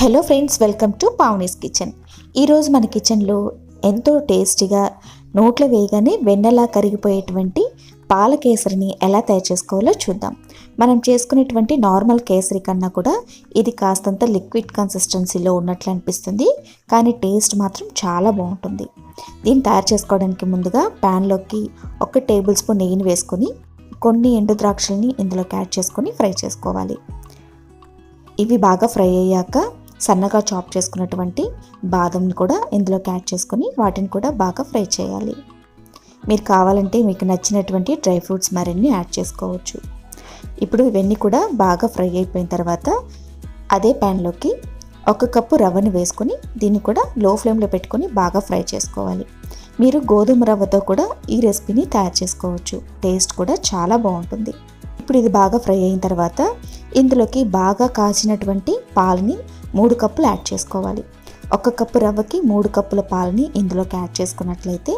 Hello friends welcome to Pavani's kitchen. ఈరోజు మన కిచెన్లో ఎంతో టేస్టీగా నోట్లో వేయగానే వెన్నెలా కరిగిపోయేటువంటి పాల కేసరిని ఎలా తయారు చేసుకోవాలో చూద్దాం. మనం చేసుకునేటువంటి నార్మల్ కేసరి కన్నా కూడా ఇది కాస్తంత లిక్విడ్ కన్సిస్టెన్సీలో ఉన్నట్లు అనిపిస్తుంది కానీ టేస్ట్ మాత్రం చాలా బాగుంటుంది. దీన్ని తయారు చేసుకోవడానికి ముందుగా ప్యాన్లోకి ఒక టేబుల్ స్పూన్ నెయ్యిని వేసుకొని కొన్ని ఎండు ద్రాక్షల్ని ఇందులోకి యాడ్ చేసుకొని ఫ్రై చేసుకోవాలి. ఇవి బాగా ఫ్రై అయ్యాక సన్నగా చాప్ చేసుకున్నటువంటి బాదంని కూడా ఇందులోకి యాడ్ చేసుకొని వాటిని కూడా బాగా ఫ్రై చేయాలి. మీరు కావాలంటే మీకు నచ్చినటువంటి డ్రై ఫ్రూట్స్ మరిన్ని యాడ్ చేసుకోవచ్చు. ఇప్పుడు ఇవన్నీ కూడా బాగా ఫ్రై అయిపోయిన తర్వాత అదే ప్యాన్లోకి ఒక కప్పు రవ్వని వేసుకొని దీన్ని కూడా లో ఫ్లేమ్లో పెట్టుకొని బాగా ఫ్రై చేసుకోవాలి. మీరు గోధుమ రవ్వతో కూడా ఈ రెసిపీని తయారు చేసుకోవచ్చు. టేస్ట్ కూడా చాలా బాగుంటుంది. ఇప్పుడు ఇది బాగా ఫ్రై అయిన తర్వాత ఇందులోకి బాగా కాచినటువంటి పాలని మూడు కప్పులు యాడ్ చేసుకోవాలి. ఒక కప్పు రవ్వకి మూడు కప్పుల పాలని ఇందులోకి యాడ్ చేసుకున్నట్లయితే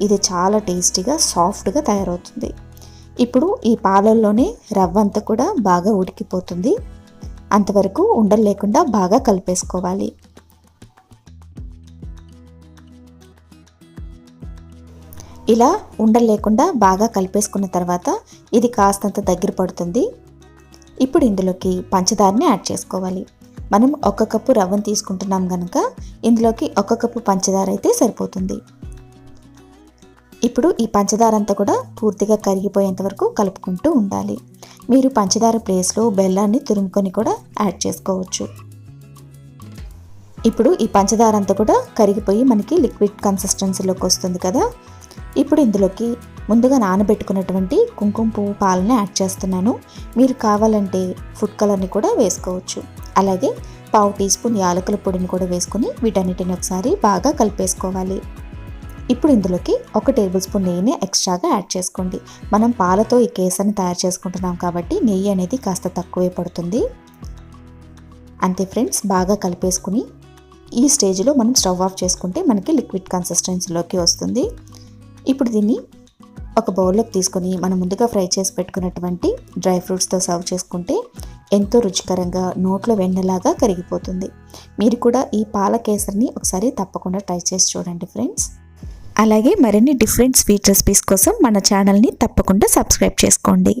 ఇది చాలా టేస్టీగా సాఫ్ట్గా తయారవుతుంది. ఇప్పుడు ఈ పాలల్లోనే రవ్వ అంతా కూడా బాగా ఉడికిపోతుంది. అంతవరకు ఉండలు లేకుండా బాగా కలిపేసుకోవాలి. ఇలా ఉండలు లేకుండా బాగా కలిపేసుకున్న తర్వాత ఇది కాస్తంత దగ్గర పడుతుంది. ఇప్పుడు ఇందులోకి పంచదారని యాడ్ చేసుకోవాలి. మనం ఒక కప్పు రవ్వను తీసుకుంటున్నాం కనుక ఇందులోకి ఒక కప్పు పంచదార అయితే సరిపోతుంది. ఇప్పుడు ఈ పంచదార అంతా కూడా పూర్తిగా కరిగిపోయేంత వరకు కలుపుకుంటూ ఉండాలి. మీరు పంచదార ప్లేస్లో బెల్లాన్ని తురుముకొని కూడా యాడ్ చేసుకోవచ్చు. ఇప్పుడు ఈ పంచదార అంతా కూడా కరిగిపోయి మనకి లిక్విడ్ కన్సిస్టెన్సీలోకి వస్తుంది కదా. ఇప్పుడు ఇందులోకి ముందుగా నానబెట్టుకున్నటువంటి కుంకుమ పువ్వు పాలని యాడ్ చేస్తున్నాను. మీరు కావాలంటే ఫుడ్ కలర్ని కూడా వేసుకోవచ్చు. అలాగే పావు టీ స్పూన్ యాలకుల పొడిని కూడా వేసుకుని వీటన్నిటిని ఒకసారి బాగా కలిపేసుకోవాలి. ఇప్పుడు ఇందులోకి ఒక టేబుల్ స్పూన్ నెయ్యిని ఎక్స్ట్రాగా యాడ్ చేసుకోండి. మనం పాలతో ఈ కేసర్ని తయారు చేసుకుంటున్నాం కాబట్టి నెయ్యి అనేది కాస్త తక్కువే పడుతుంది. అంతే ఫ్రెండ్స్ బాగా కలిపేసుకుని ఈ స్టేజ్లో మనం స్టవ్ ఆఫ్ చేసుకుంటే మనకి లిక్విడ్ కన్సిస్టెన్సీలోకి వస్తుంది. ఇప్పుడు దీన్ని ఒక బౌల్లోకి తీసుకొని మనం ముందుగా ఫ్రై చేసి పెట్టుకున్నటువంటి డ్రై ఫ్రూట్స్తో సర్వ్ చేసుకుంటే ఎంతో రుచికరంగా నోట్లో వెన్నలాగా కరిగిపోతుంది. మీరు కూడా ఈ పాల కేసరిని ఒకసారి తప్పకుండా ట్రై చేసి చూడండి ఫ్రెండ్స్. అలాగే మరిన్ని డిఫరెంట్ స్వీట్ రెసిపీస్ కోసం మన ఛానల్ని తప్పకుండా సబ్స్క్రైబ్ చేసుకోండి.